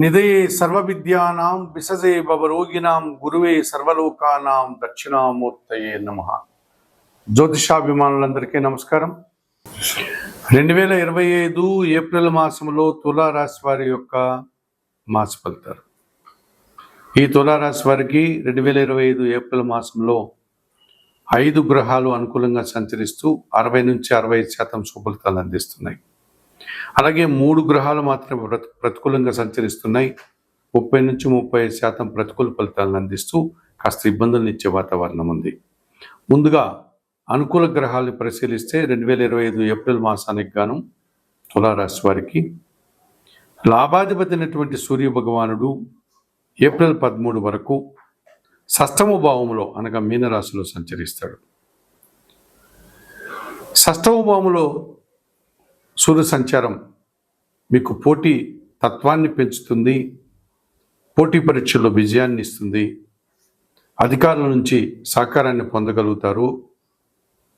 నిధయే సర్వవిద్యానాం విసజే భవరోగినాం గురువే సర్వలోకానాం దక్షిణామూర్తయే నమ. జ్యోతిషాభిమానులందరికీ నమస్కారం. రెండు వేల ఇరవై ఐదు ఏప్రిల్ మాసంలో తులారాశి వారి యొక్క మాస ఫలితాలు. ఈ తులారాశి వారికి రెండు వేల ఇరవై ఐదు ఏప్రిల్ మాసంలో ఐదు గ్రహాలు అనుకూలంగా సంచరిస్తూ అరవై నుంచి అరవై శాతం సుఫలితాలు అందిస్తున్నాయి. అలాగే మూడు గ్రహాలు మాత్రం ప్రతి ప్రతికూలంగా సంచరిస్తున్నాయి. ముప్పై నుంచి ముప్పై శాతం ప్రతికూల ఫలితాలను అందిస్తూ కాస్త ఇబ్బందులను ఇచ్చే వాతావరణం ఉంది. ముందుగా అనుకూల గ్రహాలను పరిశీలిస్తే రెండు వేల ఇరవై ఐదు ఏప్రిల్ మాసానికి గాను తులారాశి వారికి లాభాధిపతి అయినటువంటి సూర్య భగవానుడు ఏప్రిల్ పదమూడు వరకు షష్టమ భావంలో అనగా మీనరాశిలో సంచరిస్తాడు. షష్టమ భావంలో సూర్య సంచారం మీకు పోటీ తత్వాన్ని పెంచుతుంది పోటీ పరీక్షల్లో విజయాన్ని ఇస్తుంది. అధికారుల నుంచి సహకారాన్ని పొందగలుగుతారు.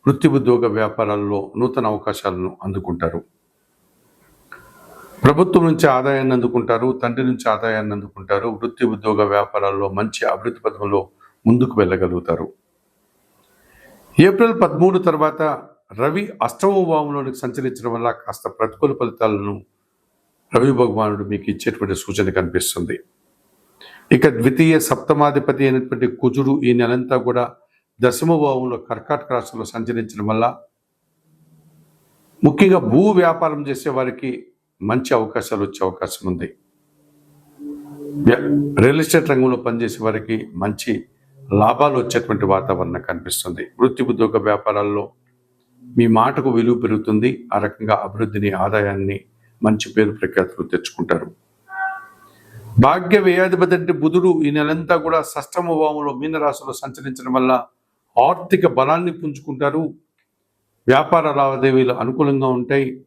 వృత్తి ఉద్యోగ వ్యాపారాల్లో నూతన అవకాశాలను అందుకుంటారు. ప్రభుత్వం నుంచి ఆదాయాన్ని అందుకుంటారు తండ్రి నుంచి ఆదాయాన్ని అందుకుంటారు. వృత్తి ఉద్యోగ వ్యాపారాల్లో మంచి అభివృద్ధి పథంలో ముందుకు వెళ్ళగలుగుతారు. ఏప్రిల్ పదమూడు తర్వాత రవి అష్టమ భావంలోనికి సంచరించడం వల్ల కాస్త ప్రతికూల ఫలితాలను రవి భగవానుడు మీకు ఇచ్చేటువంటి సూచన కనిపిస్తుంది. ఇక ద్వితీయ సప్తమాధిపతి అయినటువంటి కుజుడు ఈ నెలంతా కూడా దశమ భావంలో కర్కాటక రాశిలో సంచరించడం వల్ల ముఖ్యంగా భూ వ్యాపారం చేసే వారికి మంచి అవకాశాలు వచ్చే అవకాశం ఉంది. రియల్ ఎస్టేట్ రంగంలో పనిచేసే వారికి మంచి లాభాలు వచ్చేటువంటి వాతావరణం కనిపిస్తుంది. వృత్తి ఉద్యోగ వ్యాపారాల్లో మీ మాటకు విలువ పెరుగుతుంది. ఆ రకంగా అభివృద్ధిని ఆదాయాన్ని మంచి పేరు ప్రఖ్యాతులు తెచ్చుకుంటారు. భాగ్య వ్యయాధిపతి అంటే బుధుడు ఈ నెలంతా కూడా సష్టమ భావంలో మీనరాశిలో సంచరించడం వల్ల ఆర్థిక బలాన్ని పుంజుకుంటారు. వ్యాపార లావాదేవీలు అనుకూలంగా ఉంటాయి.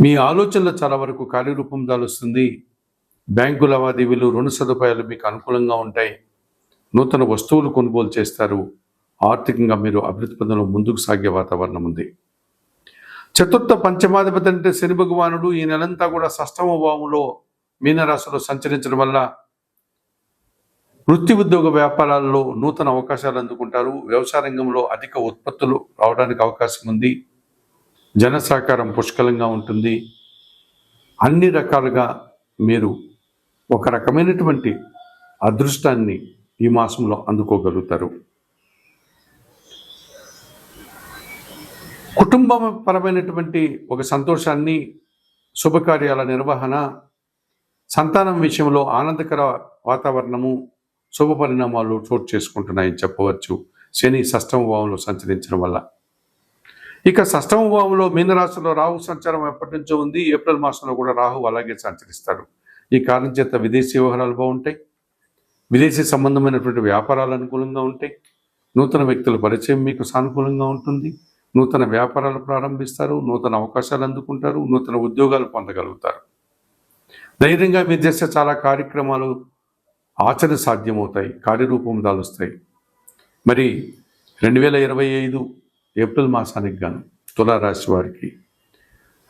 మీ ఆలోచనలు చాలా వరకు కార్యరూపం దాలుస్తుంది. బ్యాంకు లావాదేవీలు రుణ సదుపాయాలు మీకు అనుకూలంగా ఉంటాయి. నూతన వస్తువులు కొనుగోలు చేస్తారు. ఆర్థికంగా మీరు అభివృద్ధి పొందడం ముందుకు సాగే వాతావరణం ఉంది. చతుర్థ పంచమాధిపతి అంటే శని భగవానుడు ఈ నెలంతా కూడా సష్టమ భావంలో మీనరాశిలో సంచరించడం వల్ల వృత్తి ఉద్యోగ వ్యాపారాల్లో నూతన అవకాశాలు అందుకుంటారు. వ్యవసాయ రంగంలో అధిక ఉత్పత్తులు రావడానికి అవకాశం ఉంది. జన సహకారం పుష్కలంగా ఉంటుంది. అన్ని రకాలుగా మీరు ఒక రకమైనటువంటి అదృష్టాన్ని ఈ మాసంలో అందుకోగలుగుతారు. కుటుంబపరమైనటువంటి ఒక సంతోషాన్ని శుభకార్యాల నిర్వహణ సంతానం విషయంలో ఆనందకర వాతావరణము శుభ పరిణామాలు చోటు చేసుకుంటున్నాయని చెప్పవచ్చు. శని షష్టమ భావంలో సంచరించడం వల్ల. ఇక షష్టమ భావంలో మీనరాశిలో రాహు సంచారం ఎప్పటి నుంచో ఉంది. ఏప్రిల్ మాసంలో కూడా రాహు అలాగే సంచరిస్తాడు. ఈ కారణం చేత విదేశీ వ్యవహారాలు బాగుంటాయి. విదేశీ సంబంధమైనటువంటి వ్యాపారాలు అనుకూలంగా ఉంటాయి. నూతన వ్యక్తుల పరిచయం మీకు సానుకూలంగా ఉంటుంది. నూతన వ్యాపారాలు ప్రారంభిస్తారు నూతన అవకాశాలు అందుకుంటారు నూతన ఉద్యోగాలు పొందగలుగుతారు. ధైర్యంగా మీరు చేసే చాలా కార్యక్రమాలు ఆచరణ సాధ్యమవుతాయి కార్యరూపం దాలుస్తాయి. మరి రెండు వేల ఇరవై ఐదు ఏప్రిల్ మాసానికి గాను తులారాశి వారికి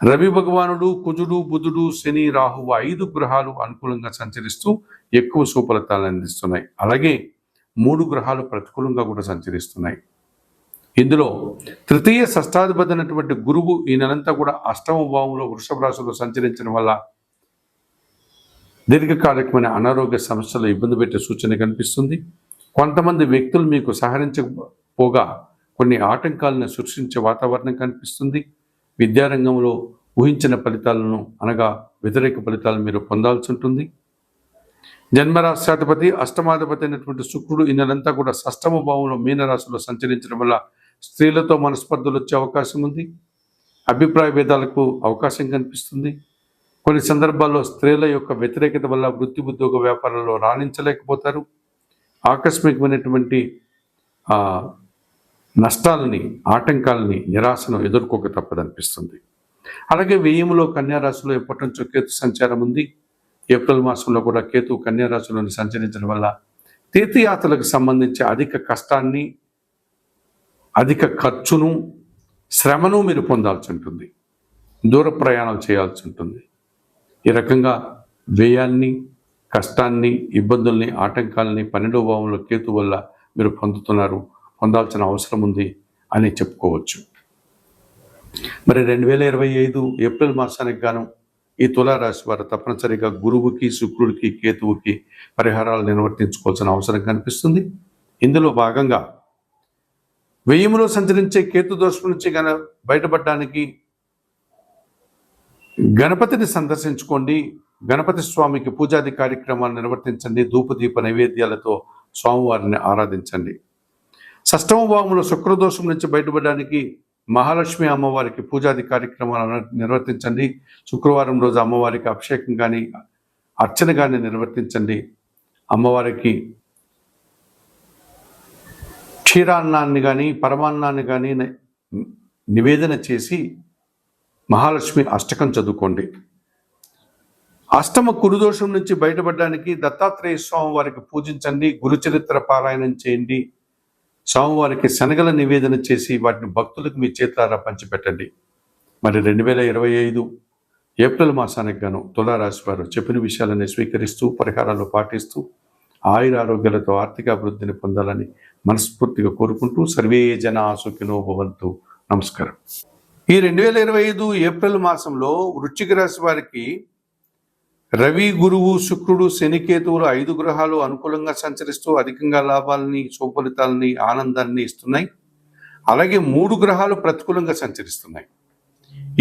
రవి భగవానుడు కుజుడు బుధుడు శని రాహువు ఐదు గ్రహాలు అనుకూలంగా సంచరిస్తూ ఎక్కువ సుఫలితాలను అందిస్తున్నాయి. అలాగే మూడు గ్రహాలు ప్రతికూలంగా కూడా సంచరిస్తున్నాయి. ఇందులో తృతీయ షష్టాధిపతి అయినటువంటి గురువు ఈ నెలంతా కూడా అష్టమ భావంలో వృషభ రాశిలో సంచరించడం వల్ల దీర్ఘకాలికమైన అనారోగ్య సమస్యలు ఇబ్బంది పెట్టే సూచన కనిపిస్తుంది. కొంతమంది వ్యక్తులు మీకు సహకరించకపోగా కొన్ని ఆటంకాలను సృష్టించే వాతావరణం కనిపిస్తుంది. విద్యారంగంలో ఊహించిన ఫలితాలను అనగా వ్యతిరేక ఫలితాలను మీరు పొందాల్సి ఉంటుంది. జన్మరాశ్యాధిపతి అష్టమాధిపతి అయినటువంటి శుక్రుడు ఈ నెలంతా కూడా షష్టమ భావంలో మీనరాశిలో సంచరించడం వల్ల స్త్రీలతో మనస్పర్ధలు వచ్చే అవకాశం ఉంది. అభిప్రాయ భేదాలకు అవకాశం కనిపిస్తుంది. కొన్ని సందర్భాల్లో స్త్రీల యొక్క వ్యతిరేకత వల్ల వృత్తి ఉద్యోగ వ్యాపారాల్లో రాణించలేకపోతారు. ఆకస్మికమైనటువంటి నష్టాలని ఆటంకాలని నిరాశను ఎదుర్కోక తప్పదనిపిస్తుంది. అలాగే వ్యయంలో కన్యారాశిలో ఎప్పటి నుంచో కేతు సంచారం ఉంది. ఏప్రిల్ మాసంలో కూడా కేతు కన్యారాశిలోని సంచరించడం వల్ల తీర్థయాత్రలకు సంబంధించి అధిక కష్టాన్ని అధిక ఖర్చును శ్రమను మీరు పొందాల్సి ఉంటుంది. దూర ప్రయాణాలు చేయాల్సి ఉంటుంది. ఈ రకంగా వ్యయాన్ని కష్టాన్ని ఇబ్బందుల్ని ఆటంకాలని పన్నెండో భావంలో కేతు వల్ల మీరు పొందుతున్నారు పొందాల్సిన అవసరం ఉంది అని చెప్పుకోవచ్చు. మరి రెండు వేల ఇరవై ఐదు ఏప్రిల్ మాసానికి గాను ఈ తులారాశి వారు తప్పనిసరిగా గురువుకి శుక్రుడికి కేతువుకి పరిహారాలు నిర్వర్తించుకోవాల్సిన అవసరం కనిపిస్తుంది. ఇందులో భాగంగా వెయ్యిములో సంచరించే కేతు దోషం నుంచి గన బయటపడడానికి గణపతిని సందర్శించుకోండి. గణపతి స్వామికి పూజాది కార్యక్రమాలు నిర్వర్తించండి. ధూపదీప నైవేద్యాలతో స్వామివారిని ఆరాధించండి. షష్టమ భావంలో శుక్రదోషం నుంచి బయటపడడానికి మహాలక్ష్మి అమ్మవారికి పూజాది కార్యక్రమాలు నిర్వర్తించండి. శుక్రవారం రోజు అమ్మవారికి అభిషేకం కానీ అర్చన కానీ నిర్వర్తించండి. అమ్మవారికి క్షీరాన్నాన్ని కానీ పరమాన్నాన్ని కానీ నివేదన చేసి మహాలక్ష్మి అష్టకం చదువుకోండి. అష్టమ కురుదోషం నుంచి బయటపడడానికి దత్తాత్రేయ స్వామి వారికి పూజించండి గురుచరిత్ర పారాయణం చేయండి స్వామివారికి శనగల నివేదన చేసి వాటిని భక్తులకు మీ చేతులారా పంచిపెట్టండి. మరి రెండు వేల ఇరవై ఐదు ఏప్రిల్ మాసానికి గాను తులారాశి వారు చెప్పిన విషయాలని స్వీకరిస్తూ పరిహారాలు పాటిస్తూ ఆయుర ఆరోగ్యాలతో ఆర్థిక అభివృద్ధిని పొందాలని మనస్ఫూర్తిగా కోరుకుంటూ సర్వే జన ఆసుకినో భవంతు. నమస్కారం. ఈ రెండు వేల ఇరవై ఐదు ఏప్రిల్ మాసంలో వృశ్చిక రాశి వారికి రవి గురువు శుక్రుడు శనికేతువులు ఐదు గ్రహాలు అనుకూలంగా సంచరిస్తూ అధికంగా లాభాలని సుఫలితాలని ఆనందాన్ని ఇస్తున్నాయి. అలాగే మూడు గ్రహాలు ప్రతికూలంగా సంచరిస్తున్నాయి.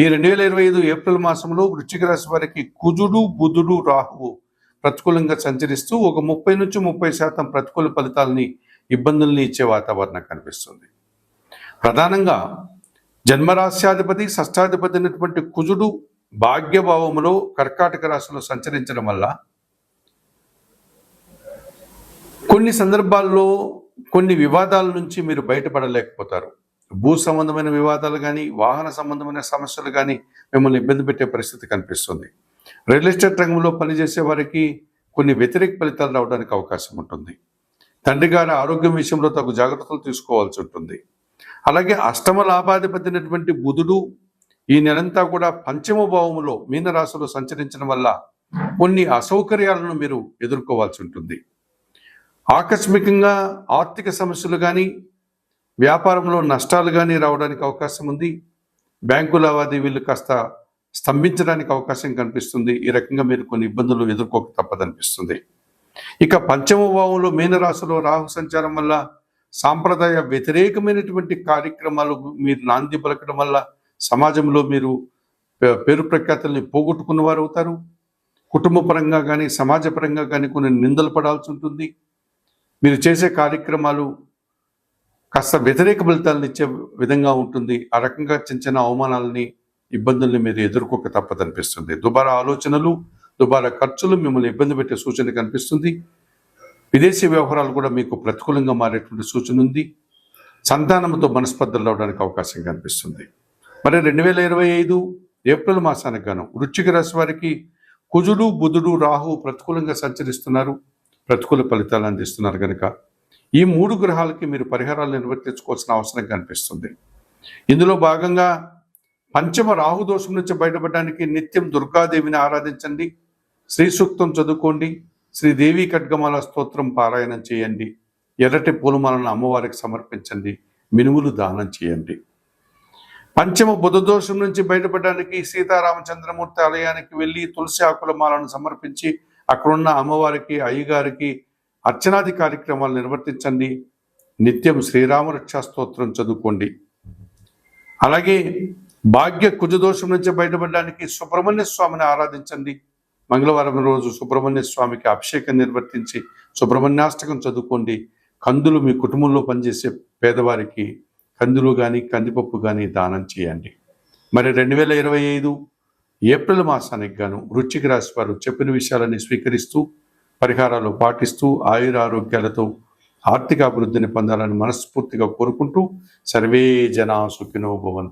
ఈ రెండు వేల ఇరవై ఐదు ఏప్రిల్ మాసంలో వృశ్చిక రాశి వారికి కుజుడు బుధుడు రాహువు ప్రతికూలంగా సంచరిస్తూ ఒక ముప్పై నుంచి ముప్పై శాతం ప్రతికూల ఫలితాలని ఇబ్బందుల్ని ఇచ్చే వాతావరణం కనిపిస్తుంది. ప్రధానంగా జన్మరాశ్యాధిపతి షష్టాధిపతి అయినటువంటి కుజుడు భాగ్యభావములో కర్కాటక రాశిలో సంచరించడం వల్ల కొన్ని సందర్భాల్లో కొన్ని వివాదాల నుంచి మీరు బయటపడలేకపోతారు. భూ సంబంధమైన వివాదాలు కానీ వాహన సంబంధమైన సమస్యలు కానీ మిమ్మల్ని ఇబ్బంది పెట్టే పరిస్థితి కనిపిస్తుంది. రియల్ ఎస్టేట్ రంగంలో పనిచేసే వారికి కొన్ని వ్యతిరేక ఫలితాలు రావడానికి అవకాశం ఉంటుంది. తండ్రి గారి ఆరోగ్యం విషయంలో తగు జాగ్రత్తలు తీసుకోవాల్సి ఉంటుంది. అలాగే అష్టమ లాభాధిపతినటువంటి బుధుడు ఈ నెలంతా కూడా పంచమ భావములో మీనరాశిలో సంచరించడం వల్ల కొన్ని అసౌకర్యాలను మీరు ఎదుర్కోవాల్సి ఉంటుంది. ఆకస్మికంగా ఆర్థిక సమస్యలు కానీ వ్యాపారంలో నష్టాలు కానీ రావడానికి అవకాశం ఉంది. బ్యాంకు లావాదేవీలు కాస్త స్తంభించడానికి అవకాశం కనిపిస్తుంది. ఈ రకంగా మీరు కొన్ని ఇబ్బందులు ఎదుర్కోక తప్పదనిపిస్తుంది. ఇక పంచమ భావంలో మీనరాశిలో రాహు సంచారం వల్ల సాంప్రదాయ వ్యతిరేకమైనటువంటి కార్యక్రమాలు మీరు నాంది పలకడం వల్ల సమాజంలో మీరు పేరు ప్రఖ్యాతల్ని పోగొట్టుకున్న వారు అవుతారు కుటుంబ పరంగా కానీ సమాజపరంగా కానీ కొన్ని నిందలు పడాల్సి ఉంటుంది. మీరు చేసే కార్యక్రమాలు కాస్త వ్యతిరేక ఫలితాలను ఇచ్చే విధంగా ఉంటుంది. ఆ రకంగా చిన్న చిన్న అవమానాలని ఇబ్బందుల్ని మీరు ఎదుర్కోక తప్పదనిపిస్తుంది దుబారా ఆలోచనలు దుబారా ఖర్చులు మిమ్మల్ని ఇబ్బంది పెట్టే సూచన కనిపిస్తుంది విదేశీ వ్యవహారాలు కూడా మీకు ప్రతికూలంగా మారేటువంటి సూచన ఉంది. సంతానంతో మనస్పర్ధలు రావడానికి అవకాశం కనిపిస్తుంది మరి రెండు వేల ఇరవై ఐదు ఏప్రిల్ మాసానికి గాను వృశ్చిక రాశి వారికి కుజుడు బుధుడు రాహు ప్రతికూలంగా సంచరిస్తున్నారు. ప్రతికూల ఫలితాలు అందిస్తున్నారు కనుక ఈ మూడు గ్రహాలకి మీరు పరిహారాలు నిర్వర్తించుకోవాల్సిన అవసరం కనిపిస్తుంది ఇందులో భాగంగా పంచమ రాహు దోషం నుంచి బయటపడడానికి నిత్యం దుర్గాదేవిని ఆరాధించండి. శ్రీ సూక్తం చదువుకోండి. శ్రీదేవి ఖడ్గమాల స్తోత్రం పారాయణం చేయండి. ఎర్రటి పూలమాలను అమ్మవారికి సమర్పించండి. మినుములు దానం చేయండి. పంచమ బుధ దోషం నుంచి బయటపడడానికి సీతారామచంద్రమూర్తి ఆలయానికి వెళ్ళి తులసి ఆకుల మాలను సమర్పించి అక్కడున్న అమ్మవారికి అయ్యగారికి అర్చనాది కార్యక్రమాలు నిర్వర్తించండి. నిత్యం శ్రీరామరక్షా స్తోత్రం చదువుకోండి. అలాగే భాగ్య కుజదోషం నుంచి బయటపడడానికి సుబ్రహ్మణ్య స్వామిని ఆరాధించండి. మంగళవారం రోజు సుబ్రహ్మణ్య స్వామికి అభిషేకం నిర్వర్తించి సుబ్రహ్మణ్యాష్టకం చదువుకోండి. కందులు మీ కుటుంబంలో పనిచేసే పేదవారికి కందులు కానీ కందిపప్పు కానీ దానం చేయండి. మరి రెండు వేల ఇరవై ఐదు ఏప్రిల్ మాసానికి గాను వృచ్చిక రాశి వారు చెప్పిన విషయాలని స్వీకరిస్తూ పరిహారాలు పాటిస్తూ ఆయురారోగ్యాలతో ఆర్థిక అభివృద్ధిని పొందాలని మనస్ఫూర్తిగా కోరుకుంటూ సర్వే జనా సుఖినో భవంతు.